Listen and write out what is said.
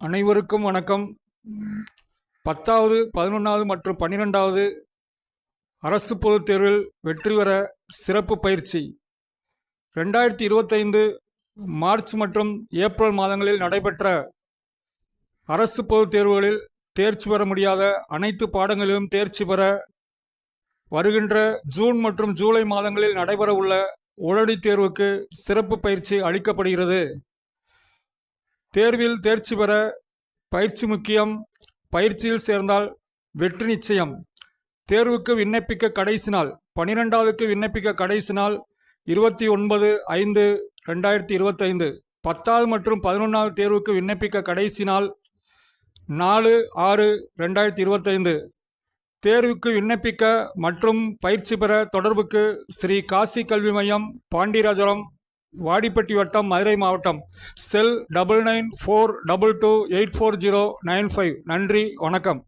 அனைவருக்கும் வணக்கம். பத்தாவது பதினொன்றாவது மற்றும் பன்னிரெண்டாவது அரசு பொதுத் தேர்வில் வெற்றி பெற சிறப்பு பயிற்சி. ரெண்டாயிரத்தி இருபத்தைந்து மார்ச் மற்றும் ஏப்ரல் மாதங்களில் நடைபெற்ற அரசு பொதுத் தேர்வுகளில் தேர்ச்சி பெற முடியாத அனைத்து பாடங்களிலும் தேர்ச்சி பெற வருகின்ற ஜூன் மற்றும் ஜூலை மாதங்களில் நடைபெற உள்ள உடனடி தேர்வுக்கு சிறப்பு பயிற்சி அளிக்கப்படுகிறது. தேர்வில் தேர்ச்சி பெற பயிற்சி முக்கியம். பயிற்சியில் சேர்ந்தால் வெற்றி நிச்சயம். தேர்வுக்கு விண்ணப்பிக்க கடைசி நாள் பனிரெண்டாவதுக்கு விண்ணப்பிக்க கடைசி நாள் இருபத்தி ஒன்பது ஐந்து ரெண்டாயிரத்தி இருபத்தைந்து. பத்தாவது மற்றும் பதினொன்றாவது தேர்வுக்கு விண்ணப்பிக்க கடைசி நாள் நாலு ஆறு ரெண்டாயிரத்தி இருபத்தைந்து. தேர்வுக்கு விண்ணப்பிக்க மற்றும் பயிற்சி பெற தொடர்புக்கு ஸ்ரீ காசி கல்வி மையம் பாண்டிராஜபுரம் வாடிப்பட்டி வட்டம் மதுரை மாவட்டம். Cell double nine four double two eight four zero nine five. நன்றி வணக்கம்.